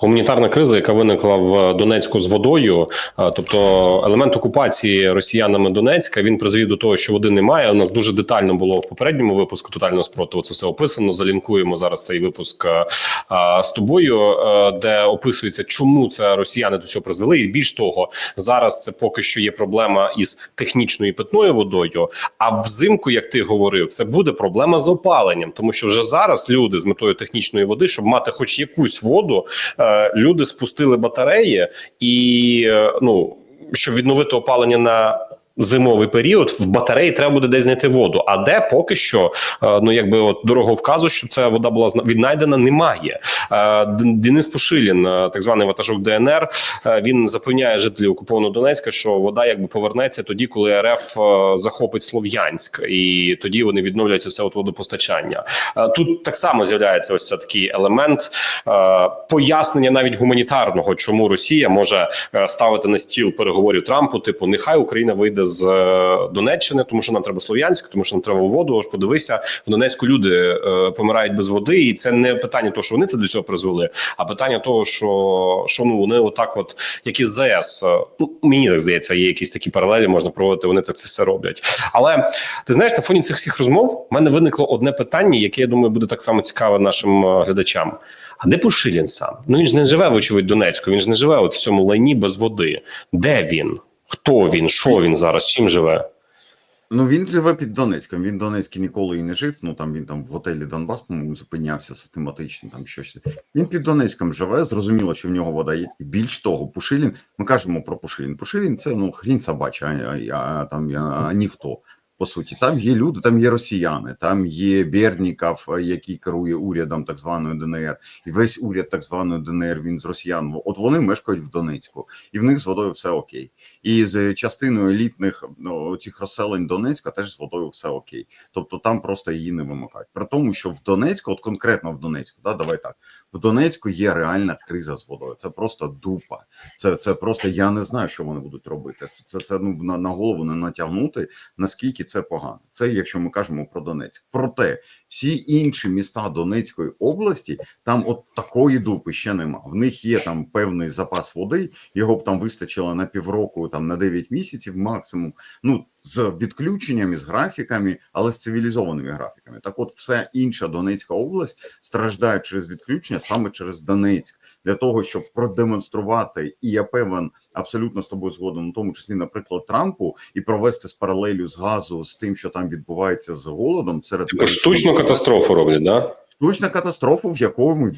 гуманітарна криза, яка виникла в Донецьку з водою, тобто елемент окупації росіянами Донецька, він призвів до того, що води немає. У нас дуже детально було в попередньому випуску тотального спротиву. Це все описано. Залінкуємо зараз цей випуск з тобою, де описується, чому це росіяни до цього призвели. І більш того, зараз це поки що є проблема із технічною питною водою. А взимку, як ти говорив, це буде проблема з опаленням, тому що вже зараз люди з метою технічної води, щоб мати хоч якусь воду, люди спустили батареї і е, ну щоб відновити опалення на. Зимовий період в батареї треба буде десь знайти воду. А де поки що, е, ну якби от дорого вказу, що ця вода була віднайдена, немає. Е, Денис Пушилін, е, так званий ватажок ДНР, він запевняє жителів окупованого Донецька, що вода якби повернеться тоді, коли РФ захопить Слов'янськ, і тоді вони відновлять це от водопостачання. Тут так само з'являється ось це такий елемент пояснення навіть гуманітарного, чому Росія може ставити на стіл переговорів Трампу, типу, нехай Україна вийде е, Донеччини, тому що нам треба Слов'янськ, тому що нам треба воду. Ось подивися, в Донецьку люди е, помирають без води, і це не питання того, що вони це до цього призвели, а питання того, що, що ну вони отак, от як із ЗС, е, ну мені так здається, є якісь такі паралелі, можна проводити. Вони так це все роблять. Але ти знаєш, на фоні цих всіх розмов в мене виникло одне питання, яке я думаю буде так само цікаве нашим е, глядачам. А де Пушилін сам? Ну він ж не живе, вочевидь, Донецьку. Він ж не живе от в цьому лайні без води. Де він? Хто він? Що він зараз? Чим живе? Ну він живе під Донецьком. Він в Донецьку ніколи і не жив. Ну там він там в готелі Донбас, по-моєму, зупинявся систематично. Там щось він під Донецьком живе. Зрозуміло, що в нього вода є. Більш того, Пушилін. Ми кажемо про Пушилін. Пушилін це ну хрінь собача, а, а, а там я а ніхто. По суті, там є люди, там є росіяни, там є Берніков, який керує урядом так званої ДНР, і весь уряд так званої ДНР він з росіян. От вони мешкають в Донецьку, і в них з водою все окей. І з частиною елітних ну, цих розселень Донецька теж з водою все окей. Тобто там просто її не вимикають. При тому, що в Донецьку, от конкретно в Донецьку, да, давай так, в Донецьку є реальна криза з водою. Це просто дупа. Це це просто я не знаю, що вони будуть робити. Це це, це ну на, на голову не натягнути. Наскільки це погано? Це якщо ми кажемо про Донецьк. Проте всі інші міста Донецької області там от такої дупи ще нема. В них є там певний запас води. Його б там вистачило на півроку, там на 9 місяців максимум. Ну з відключеннями, з графіками, але з цивілізованими графіками. Так, от, вся інша Донецька область страждає через відключення саме через Донецьк, для того, щоб продемонструвати, і я певен абсолютно з тобою згоден, у тому числі, наприклад, Трампу, і провести з паралелю з газу з тим, що там відбувається з голодом, серед Типу штучну катастрофу роблять, да? Штучна катастрофа, в якому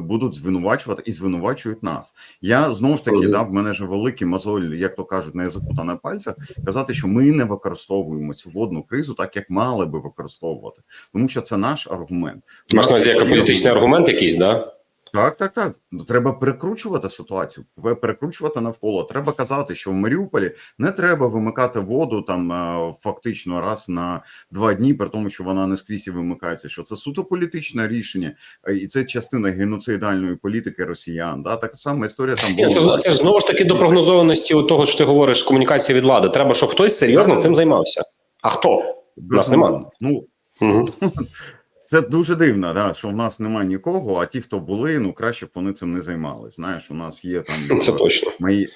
будуть звинувачувати і звинувачують нас. Я знову ж таки Мгм. да, мене ж великий мозоль, як то кажуть, на язику та на пальцях, казати, що ми не використовуємо цю водну кризу так, як мали би використовувати, тому що це наш аргумент. На увазі як політичний аргумент якийсь, да? Так, так, так. Ну, треба перекручувати ситуацію, перекручувати навколо. Треба казати, що в Маріуполі не треба вимикати воду там е, фактично раз на два дні, при тому, що вона не скрізь і вимикається. Що це суто політичне рішення, е, і це частина геноцидальної політики росіян. Да, така сама історія там Ні, це, була. це ж знову ж таки до прогнозованості от того, що ти говориш, комунікація від влади. Треба, щоб хтось серйозно Так. цим займався. А хто? Нас нема. Ну Угу. Це дуже дивно, да, що в нас немає нікого, а ті, хто були, ну краще б вони цим не займалися. Знаєш, у нас є там Це точно. мої,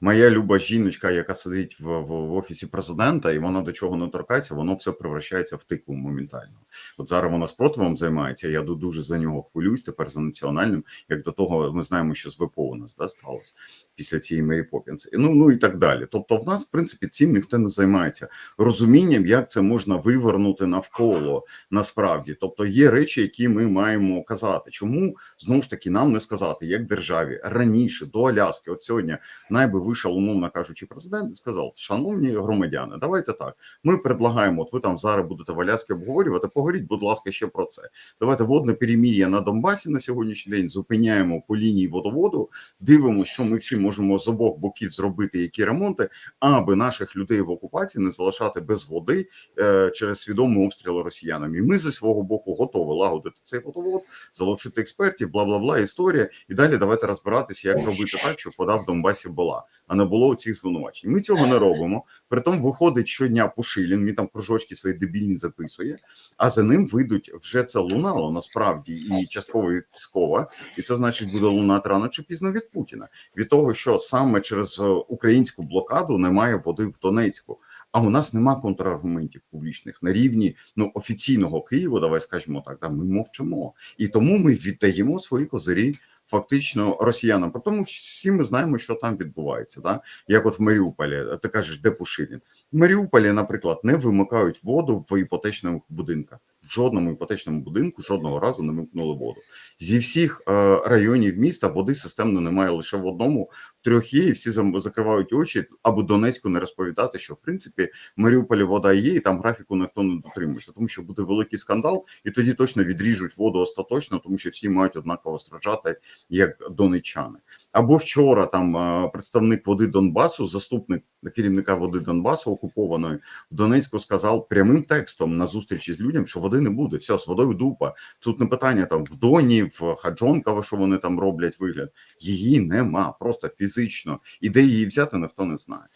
моя люба жіночка, яка сидить в, в, в офісі президента, і вона до чого не торкається, воно все превращається в тикву моментально. От зараз вона спротивом займається. Я дуже за нього хвилююсь тепер за національним. Як до того, ми знаємо, що з ВПО у нас да, сталося після цієї Мері Поппінс. Ну ну і так далі. Тобто, в нас, в принципі, цим ніхто не займається розумінням, як це можна вивернути навколо насправді. Тобто є речі, які ми маємо казати. Чому знову ж таки нам не сказати, як державі раніше до Аляски, от сьогодні найби вийшов, умовно кажучи, президент і сказав: Шановні громадяни, давайте так. Ми предлагаємо, от ви там зараз будете в Аляскі обговорювати. Поговоріть, будь ласка, ще про це. Давайте водне перемір'я на Донбасі на сьогоднішній день зупиняємо по лінії водоводу. Дивимося, що ми всі можемо з обох боків зробити які ремонти, аби наших людей в окупації не залишати без води е, через свідомий обстріл росіянами. І ми зі свого боку готові лагодити цей водовод, залучити експертів, бла бла бла, історія. І далі давайте розбиратися, як робити так, щоб вода в Донбасі була. А не було цих звинувачень. Ми цього не робимо. Притом виходить щодня Пушилін, він там кружочки свої дебільні записує, а за ним вийдуть вже це лунало насправді і частково від Піскова, і це значить буде лунати рано чи пізно від Путіна. Від того, що саме через е, українську блокаду немає води в Донецьку. А у нас нема контраргументів публічних на рівні ну офіційного Києва. Давай скажемо так. Да, ми мовчимо, і тому ми віддаємо свої козирі фактично росіянам. Тому всі ми знаємо, що там відбувається. Да? Як от в Маріуполі, ти кажеш, де Пушилін? В Маріуполі, наприклад, не вимикають воду в іпотечних будинках. Жодному іпотечному будинку жодного разу не вимкнули воду. Зі всіх е, районів міста води системно немає лише в одному, в трьох є, і всі закривають очі, аби Донецьку не розповідати, що в принципі в Маріуполі вода є, і там графіку ніхто не дотримується, тому що буде великий скандал, і тоді точно відріжуть воду остаточно, тому що всі мають однаково страждати, як донеччани. Або вчора там е, представник води Донбасу, заступник керівника води Донбасу окупованої в Донецьку сказав прямим текстом на зустрічі з людям, що води не буде. Все, з водою дупа. Тут не питання там в Доні, в Хаджонково, що вони там роблять вигляд. Її нема, просто фізично. І де її взяти, ніхто не знає.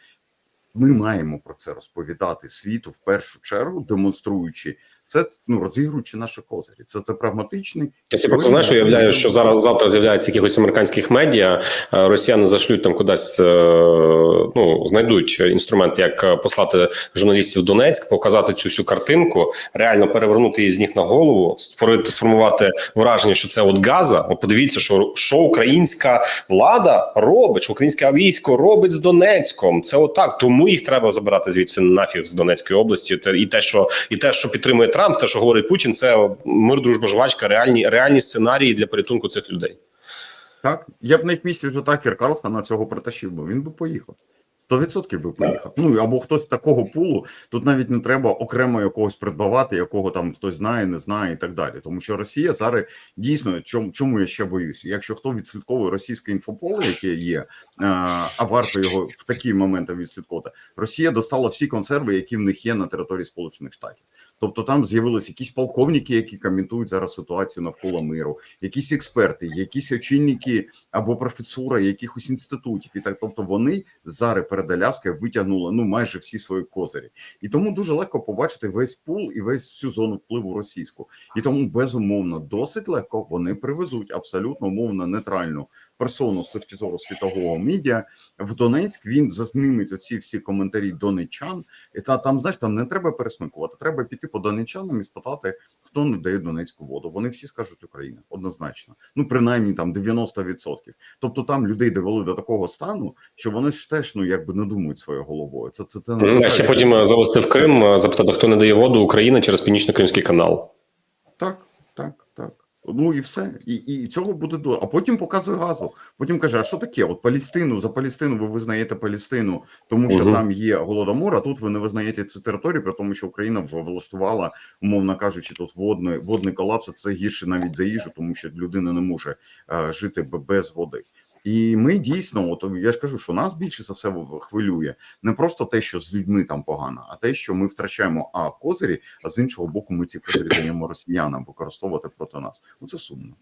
Ми маємо про це розповідати світу в першу чергу, демонструючи це, ну розігруючи наші козирі. Це це прагматичний. Я собі просто знаєш, уявляю, що зараз завтра з'являється якихось американських медіа, е, росіяни зашлють там кудись, е, ну знайдуть інструмент, як е, послати журналістів в Донецьк, показати цю всю картинку, реально перевернути її з ніг на голову, створити сформувати враження, що це от Газа. От подивіться, що, що українська влада робить, що українське військо робить з Донецьком. Це отак. Тому їх треба забирати звідси нафіг з Донецької області. І те, що і те, що підтримує Трамп, те, що говорить Путін, це мир, дружба, жвачка, реальні реальні сценарії для порятунку цих людей. Так, я б на їх місці вже Такер Карлсона цього притащив би. Він би поїхав. 100% би поїхав. Ну або хтось такого пулу. Тут навіть не треба окремо якогось придбавати, якого там хтось знає, не знає і так далі. Тому що Росія зараз дійсно чому, чому я ще боюся? Якщо хто відслідковує російське інфополе, яке є, е, а варто його в такі моменти відслідковувати, Росія достала всі консерви, які в них є на території Сполучених Штатів. Тобто там з'явилися якісь полковники, які коментують зараз ситуацію навколо миру, якісь експерти, якісь очільники або професура якихось інститутів, і так тобто вони зараз перед Аляскою витягнули ну майже всі свої козирі, і тому дуже легко побачити весь пул і весь всю зону впливу російську. І тому безумовно досить легко вони привезуть абсолютно умовно нейтральну персону з точки зору світового медіа в Донецьк. Він зазнимить оці всі коментарі донеччан, і та там знаєш, там не треба пересмикувати. Треба піти по донеччанам і спитати, хто не дає Донецьку воду. Вони всі скажуть Україна однозначно. Ну принаймні там 90%. Тобто там людей довели до такого стану, що вони ж теж ну якби не думають своєю головою. Це це, це А ще потім е, завести в Крим, е, запитати, хто не дає воду Україна через північно-кримський канал. Так, так, так. Ну і все. І, і цього буде до. А потім показує газу. Потім каже: а що таке? От Палістину за Палістину ви визнаєте Палістину, тому що угу. там є голодомор, а тут ви не визнаєте цю територію, при тому, що Україна влаштувала, умовно кажучи, тут водний, водний колапс. а Це гірше навіть за їжу, тому що людина не може е, жити без води. І ми дійсно, от я ж кажу, що нас більше за все хвилює не просто те, що з людьми там погано, а те, що ми втрачаємо а козирі, а з іншого боку, ми ці козирі даємо росіянам використовувати проти нас. Ну це сумно.